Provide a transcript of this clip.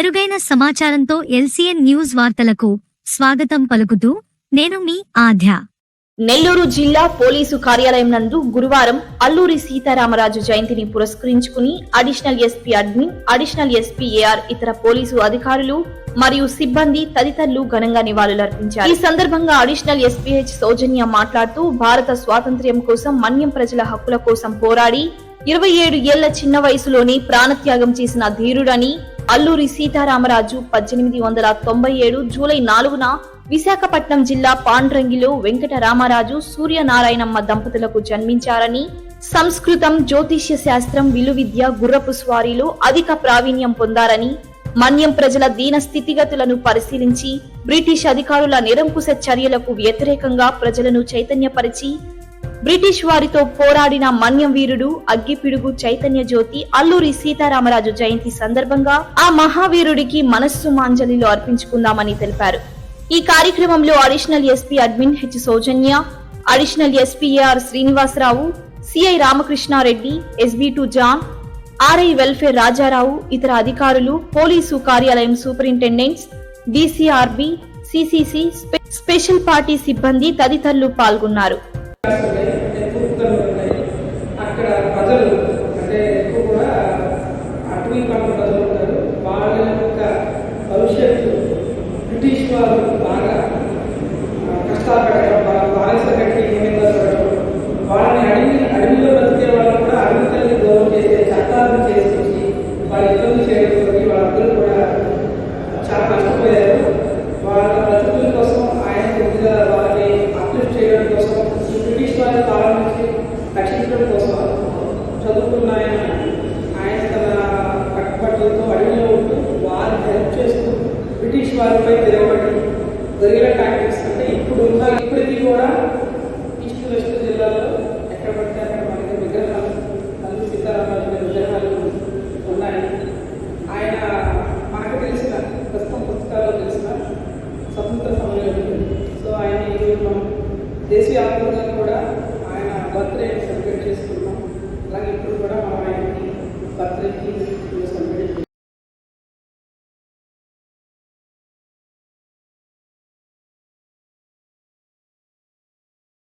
మెరుగైన సమాచారంతో LCN news వార్తలకు స్వాగతం పలుకుతూ నేను మీ ఆధ్య నెల్లూరు జిల్లా పోలీసు కార్యాలయం నందు గురువారం అల్లూరి సీతారామరాజు జయంతిని పురస్కరించుకుని additional SP admin additional SP AR ఇతర పోలీసు అధికారులు మరియు సిబ్బంది తదితరులు ఘనంగా నివాళులర్పించారు. ఈ సందర్భంగా అడిషనల్ ఎస్పీహెచ్ సౌజన్య మాట్లాడుతూ భారత స్వాతంత్ర్యం కోసం మన్యం ప్రజల హక్కుల కోసం పోరాడి ఇరవై ఏడు ఏళ్ళ చిన్న వయసులోనే ప్రాణత్యాగం చేసిన ధీరుడని అల్లూరి సీతారామరాజు పద్దెనిమిది వందల తొంభై ఏడు జూలై నాలుగున విశాఖపట్నం జిల్లా పాండ్రంగిలో వెంకట రామారాజు సూర్యనారాయణమ్మ దంపతులకు జన్మించారని సంస్కృతం జ్యోతిష్య శాస్త్రం విలువిద్య గుర్రపు స్వారీలో అధిక ప్రావీణ్యం పొందారని మన్యం ప్రజల దీన స్థితిగతులను పరిశీలించి బ్రిటిష్ అధికారుల నిరంకుశ చర్యలకు వ్యతిరేకంగా ప్రజలను చైతన్యపరిచి బ్రిటిష్ వారితో పోరాడిన మన్యం వీరుడు అగ్గిపిడుగు చైతన్య జ్యోతి అల్లూరి సీతారామరాజు జయంతి సందర్భంగా ఆ మహావీరుడికి మనస్సు మాంజలిలో అర్పించుకుందామని తెలిపారు. ఈ కార్యక్రమంలో additional SP admin H Soujanya additional SP AR Srinivasa Rao CI Ramakrishna Reddy SB two John RI welfare Raja Rao ఇతర అధికారులు పోలీసు కార్యాలయం superintendents DCRB CCC special party సిబ్బంది తదితరులు పాల్గొన్నారు ఉన్నాయి, ఎక్కువ కుక్కలు ఉన్నాయి అక్కడ ప్రజలు అంటే ఎక్కువ కూడా అటవీ ప్రాంత ప్రజలు ఉంటారు వాళ్ళ యొక్క భవిష్యత్తు బ్రిటిష్ వారు బాగా కష్టాలు పెట్టడం వాళ్ళ బానిస కట్టి నియమితాలు పెట్టడం వాళ్ళని అడవి అడవిలో బ్రతికే వాళ్ళు కూడా అడవి తల్లి గౌరవం చేసే చట్టాలను చేసుకొచ్చి వాళ్ళ ఇబ్బంది చేయడంతో వాళ్ళందరూ కూడా చాలా నష్టపోయారు. వాళ్ళ బ్రతుకుల కోసం ఆయన కొద్దిగా వాళ్ళని అప్లిఫ్ట్ చేయడం కోసం బ్రిటిష్ వారి కాలం నుంచి రక్షించడం కోసం చదువుకున్న ఆయన ఆయన తన కట్టుబట్టలతో అడవిలో ఉంటూ వారిని హెల్ప్ చేస్తూ బ్రిటిష్ వారిపై తిరగబడి జరిగిన టాక్టిక్స్ అంటే ఇప్పుడు ఉన్న ఇప్పటికీ కూడా ఈస్ట్ వెస్ట్ జిల్లాలో ఎక్కడ పడితే అక్కడ మనకి విగ్రహాలు అల్లు సీతారామరాజు విగ్రహాలు ఉన్నాయి. ఆయన మనకు తెలిసిన ప్రస్తుతం పుస్తకాల్లో తెలిసిన స్వతంత్ర సమయంలో సో ఆయన ఈరోజు మనం దేశవ్యాప్తంగా కూడా ఆయన బర్త్డే సెలబ్రేట్ చేసుకున్నాం అలాగే ఇప్పుడు కూడా మనం ఆయనకి